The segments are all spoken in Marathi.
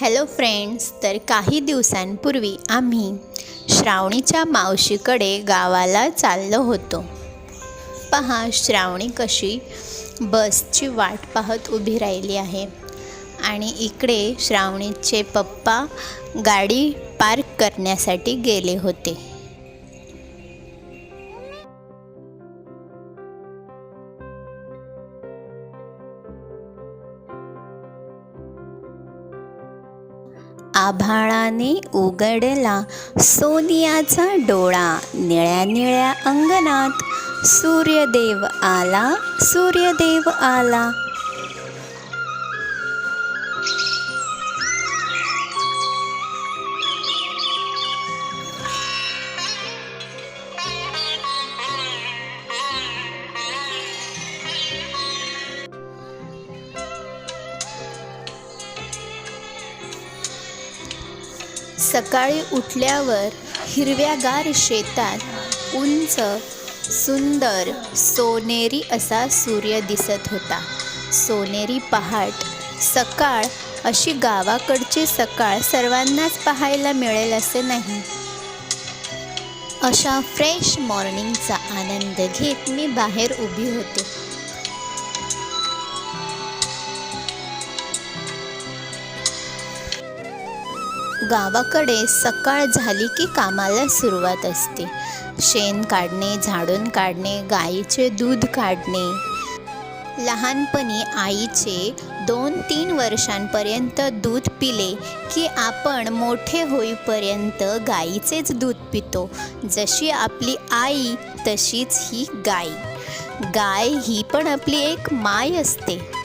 हॅलो फ्रेंड्स तर काही दिवसांपूर्वी आम्ही श्रावणीच्या मावशीकडे गावाला चाललो होतो. पहा श्रावणी कशी बसची वाट पाहत उभी राहिली आहे आणि इकडे श्रावणीचे पप्पा गाडी पार्क करण्यासाठी गेले होते. आभाळाने उघडला सोनियाचा डोळा निळ्या निळ्या अंगणात. सूर्यदेव आला सूर्यदेव आला. सकाळी उठल्यावर हिरव्यागार शेतात उंच सुंदर सोनेरी असा सूर्य दिसत होता. सोनेरी पहाट सकाळ अशी गावाकडची सकाळ सर्वांनाच पाहायला मिळेल असे नाही. अशा फ्रेश मॉर्निंगचा आनंद घेत मी बाहेर उभी होते. गावाकडे सकाळ झाली की कामाला सुरुवात असते. शेण काढणे झाडून काढणे गाईचे दूध काढणे. लहानपणी आईचे दोन तीन वर्षांपर्यंत दूध पिले की आपण मोठे होईपर्यंत गाईचेच दूध पितो. जशी आपली आई तशीच ही गाय गाय ही पण आपली एक माय असते.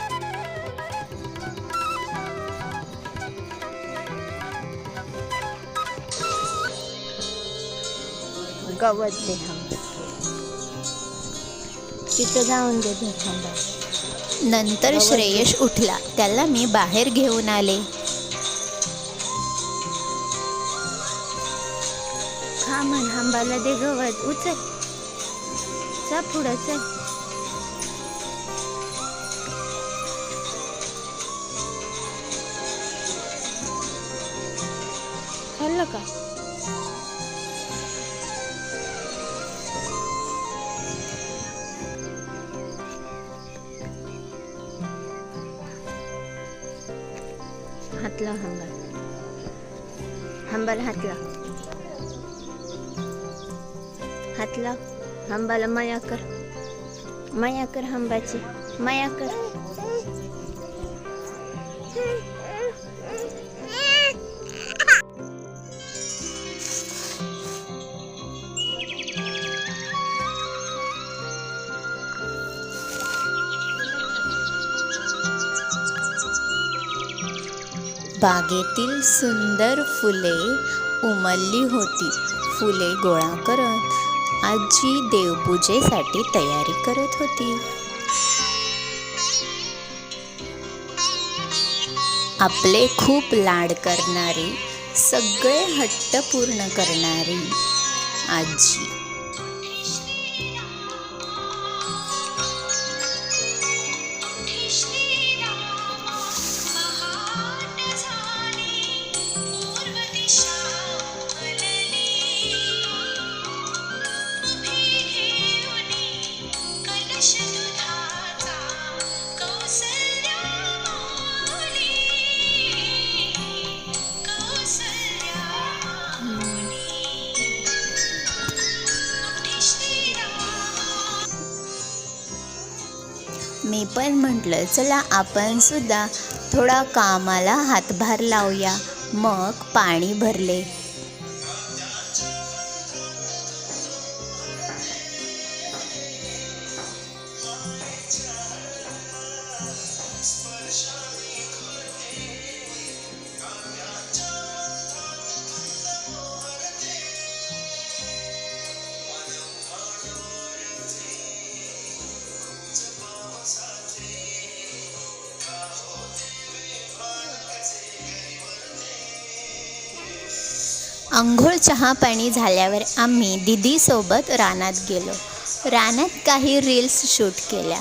गवत दे तिथं जाऊन दे थांबा नंतर श्रेयश उठला. त्याला मी बाहेर घेऊन आले. खा म्हण हांबाला दे गवत. उचल जा पुढं चल. खाल्लं का? हातला हंबर हंबर हातला. हातला हंबाला माया कर. माया कर हंबाची. माया कर. बागेतील सुंदर फुले उमलली होती. फुले गोळा करत आजी देवपूजेसाठी तयारी करत होती. आपले खूप लाड करणारी सगळे हट्ट पूर्ण करणारी आजी. मी पण म्हटलं चला आपण सुद्धा थोडा कामाला हातभार लावूया. मग पाणी भरले. आंघोळ चहा पाणी झाल्यावर आम्ही दिदीसोबत रानात गेलो. रानात काही रील्स शूट केल्या.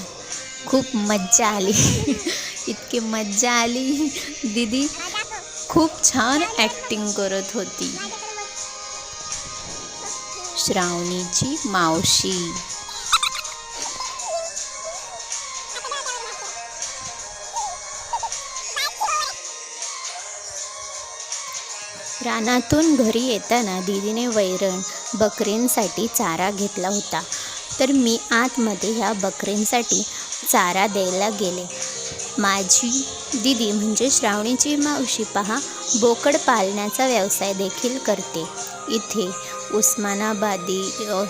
खूप मज्जा आली. इतकी मज्जा आली. दिदी खूप छान ॲक्टिंग करत होती. श्रावणीची मावशी. रानातून घरी येताना दीदीने वैरण बकरींसाठी चारा घेतला होता. तर मी आतमध्ये ह्या बकरींसाठी चारा द्यायला गेले. माझी दीदी म्हणजे श्रावणीची मावशी पहा बोकड पालण्याचा व्यवसाय देखील करते. इथे उस्मानाबादी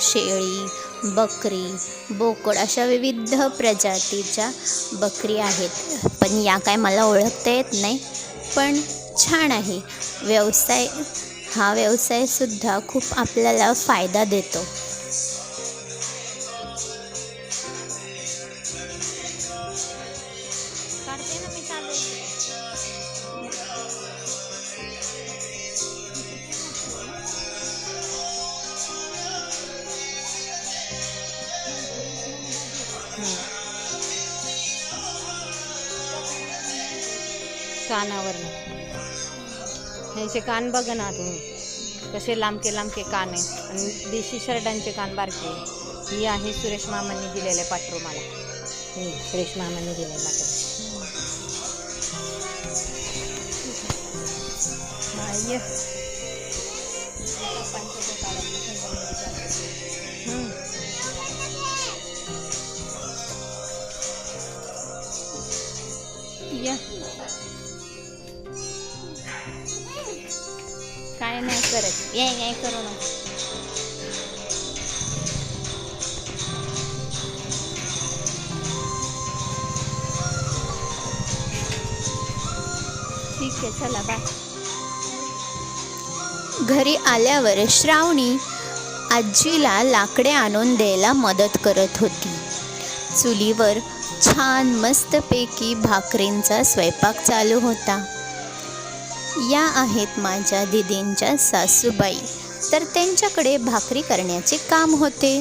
शेळी बकरी बोकड अशा विविध प्रजातीच्या बकरी आहेत. पण या काय मला ओळखता येत नाही. पण छान आहे. व्यवसाय हा व्यवसायसुद्धा खूप आपल्याला फायदा देतो. कानावर. ह्याचे कान बघा ना तुम्ही कसे लांबके लांबके कान आहे आणि देशी शर्टांचे कान बारके ही आहे सुरेश मामांनी दिलेले पाठरू मला. ही सुरेश मामांनी दिलेले पाठरू. काय नाही करत. ये ये करू ना. ठीक आहे चला बाय घरी आल्यावर श्रावणी आजीला लाकडे आणून द्यायला मदत करत होती. चुलीवर छान मस्तपैकी भाकरींचा स्वयंपाक चालू होता. या आहेत माझ्या दिदींच्या सासूबाई. तर त्यांच्याकडे भाकरी करण्याचे काम होते.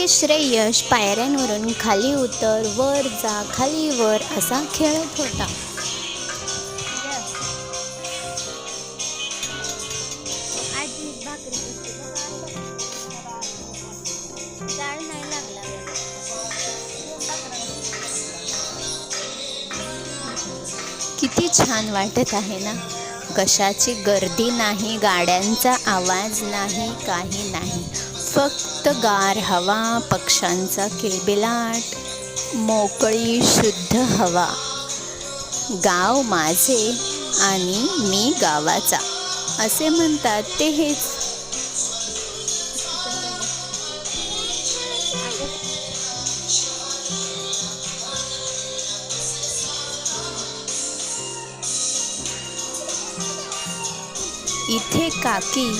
हे श्रेयश पायऱ्यांवरून खाली उतर वर जा खाली वर असा खेळत होता. किती छान वाटत आहे ना? कशाची गर्दी नाही गाड्यांचा आवाज नाही काही नाही. फक्त गार हवा पक्ष्यांचा किलबिलाट मोकळी शुद्ध हवा. गाव माझे आणि मी गावाचा असे म्हणतात ते हेच. इथे काकी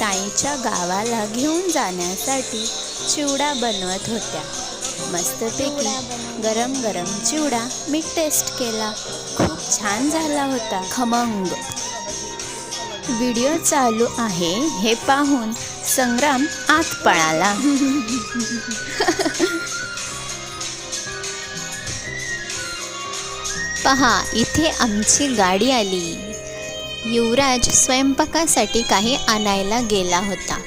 ताईच्या गावाला घेऊन जाण्यासाठी चिवडा बनवत होत्या. मस्तपैकी गरम गरम चिवडा मी टेस्ट केला. खूप छान झाला होता. खमंग. व्हिडिओ चालू आहे हे पाहून संग्राम आत पळाला. पहा इथे आमची गाडी आली. युवराज स्वयंपाकासाठी काही आणायला गेला होता.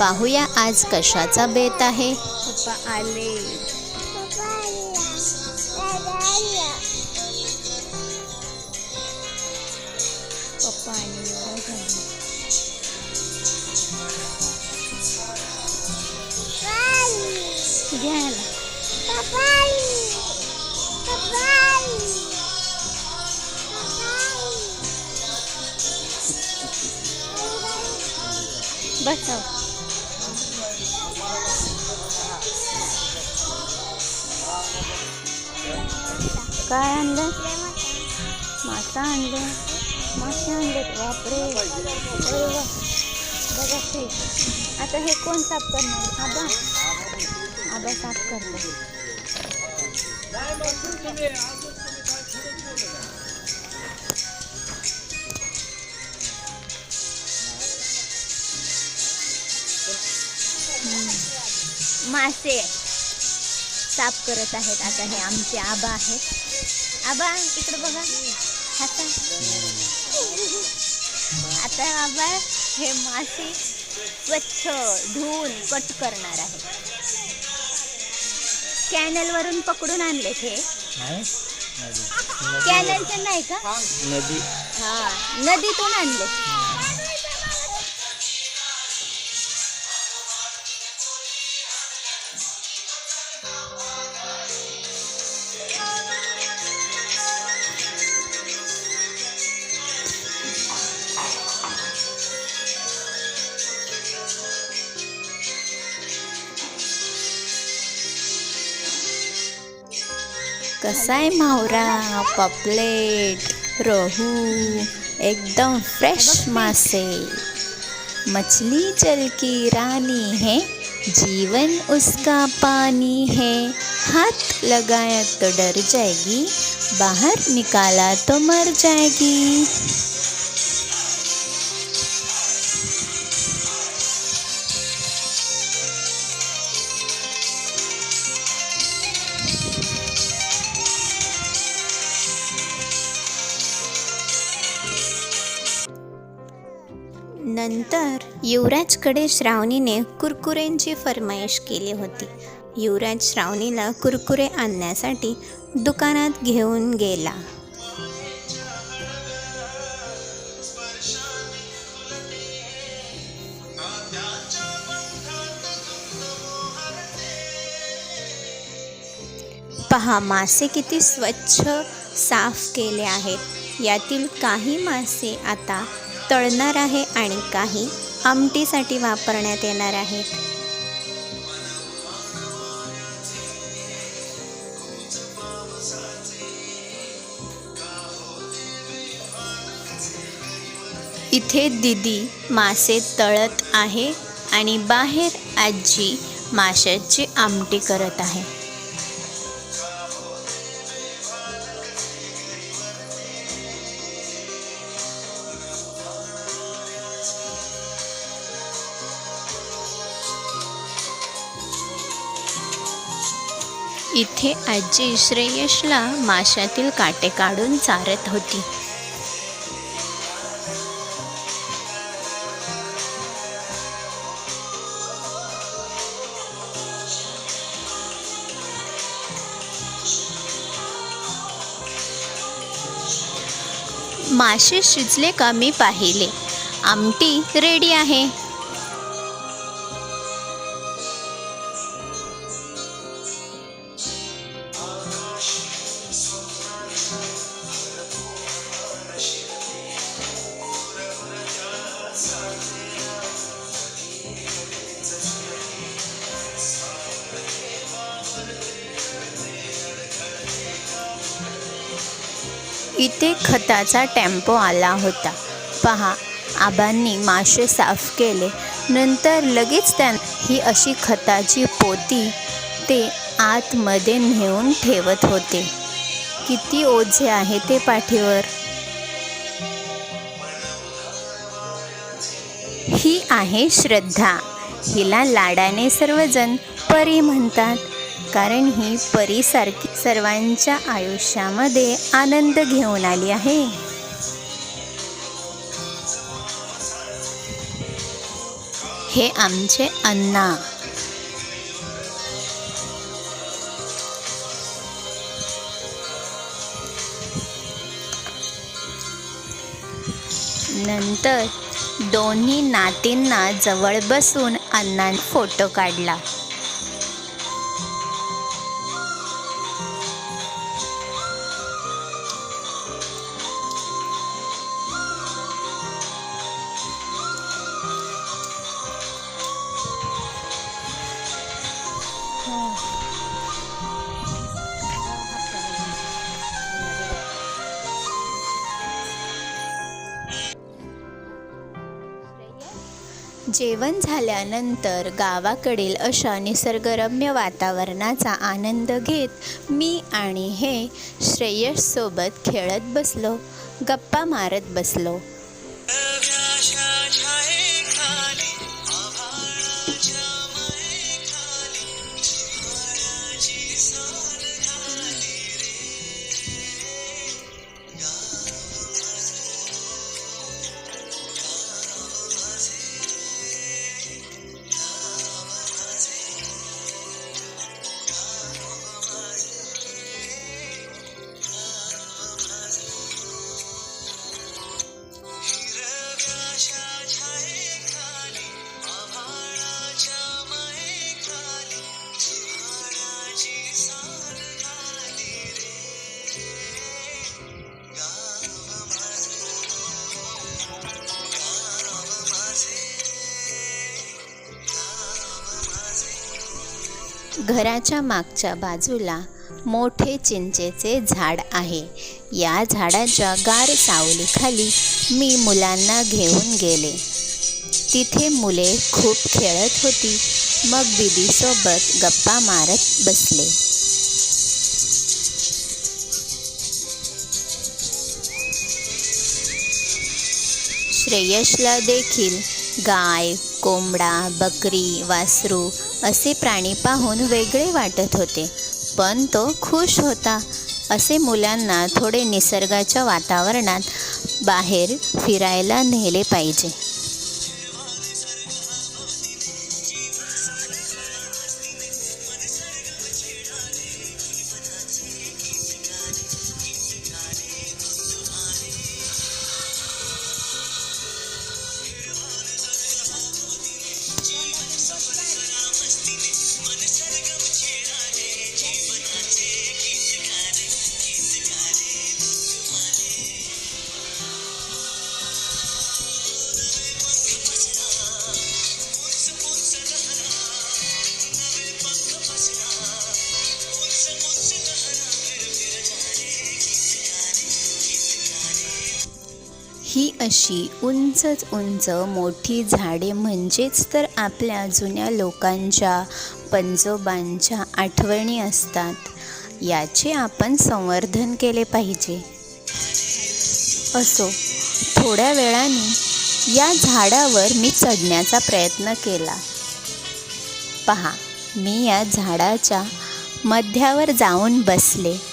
पाहूया आज कशाचा बेत आहे. आले. बसव काय आणलं? मासा आणलं. मासे आणले बापरे. बघा ते आता हे कोण साफ करणार? आबा. आबा साफ करणार मासे साफ करत आहेत. आता हे आमचे आबा आहेत. आबा इकडे बघा. आता आता आबा हे मासे स्वच्छ धुवून कट करणार आहे. कॅनल वरून पकडून आणले हे. कॅनलचे नाही का? नदी. हा नदीतून आणले कसा आहे मावरा, पॉपलेट, रोहू, एकदम फ्रेश मासे। मछली जल की रानी है, जीवन उसका पानी है। हाथ लगाया तो डर जाएगी, बाहर निकाला तो मर जाएगी। नंतर युवराजकडे श्रावणीने कुरकुरेंची फरमाईश केली होती. युवराज श्रावणीला कुरकुरे आणण्यासाठी दुकानात घेऊन गेला. पहा मासे किती स्वच्छ साफ केले आहेत. यातील काही मासे आता तळणार आहे आणि काही आमटीसाठी वापरण्यात येणार आहेत. इथे दिदी मासे तळत आहे आणि बाहेर आजी माशाची आमटी करत आहे. इथे आजी श्रेयसला माशातील काटे काढून चारत होती. मासे शिजले का मी पाहिले. आमटी रेडी आहे. खताचा टेम्पो आला होता. पहा आबांनी मासे साफ केले. नंतर लगेच त्यां ही अशी खताची पोती ते आतमध्ये नेऊन ठेवत होते. किती ओझे आहे ते पाठीवर. ही आहे श्रद्धा. हिला लाडाने सर्वजण परी म्हणतात. कारण ही परीसारखी सर्वांच्या आयुष्यामध्ये आनंद घेऊन आली आहे. हे आमचे अण्णा. नंतर दोन्ही नातींना जवळ बसून अण्णांनी फोटो काढला. झाल्यानंतर गावाकडील अशा निसर्गरम्य वातावरणाचा आनंद घेत मी आणि हे श्रेयससोबत खेळत बसलो गप्पा मारत बसलो. घराच्या मागच्या बाजूला मोठे चिंचेचे झाड आहे. या झाडाच्या गार सावलीखाली मी मुलांना घेऊन गेले. तिथे मुले खूप खेळत होती. मग दीदीसोबत गप्पा मारत बसले. श्रेयसला देखील गाय कोंबडा बकरी वासरू असे प्राणी पाहून वेगळे वाटत होते. पण तो खुश होता. असे मुलांना थोडे निसर्गाच्या वातावरणात बाहेर फिरायला नेले पाहिजे. ही अशी उंचच उंच मोठी झाडे म्हणजेच तर आपल्या जुन्या लोकांच्या पंजोबांच्या आठवणी असतात. याचे आपण संवर्धन केले पाहिजे. असो थोड्या वेळाने या झाडावर मी चढण्याचा प्रयत्न केला. पहा मी या झाडाच्या मध्यावर जाऊन बसले.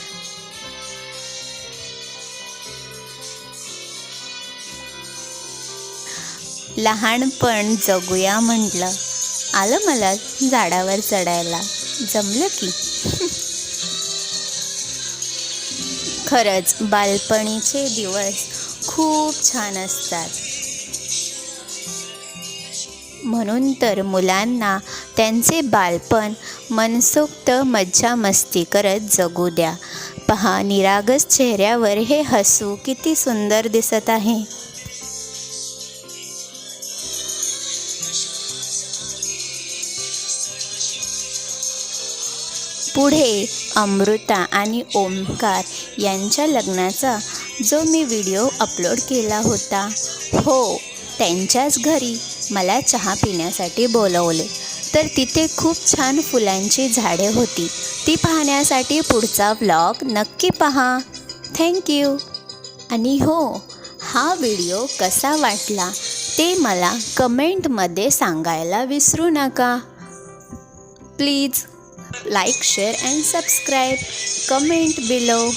लहानपण जगूया म्हटलं. आलं मला झाडावर चढायला. जमलं की? खरंच बालपणीचे दिवस खूप छान असतात. म्हणून तर मुलांना त्यांचे बालपण मनसोक्त मज्जा मस्ती करत जगू द्या. पहा निरागस चेहऱ्यावर हे हसू किती सुंदर दिसत आहे. पुढे अमृता आणि ओमकार यांच्या लग्नाचा जो मी व्हिडिओ अपलोड केला होता. हो त्यांच्याच घरी मला चहा पिण्यासाठी बोलवले. तर तिथे खूप छान फुलांची झाडे होती. ती पाहण्यासाठी पुढचा व्लॉग नक्की पहा. थँक्यू आणि हो हा व्हिडिओ कसा वाटला ते मला कमेंटमध्ये सांगायला विसरू नका. Please. Like share and subscribe. Comment below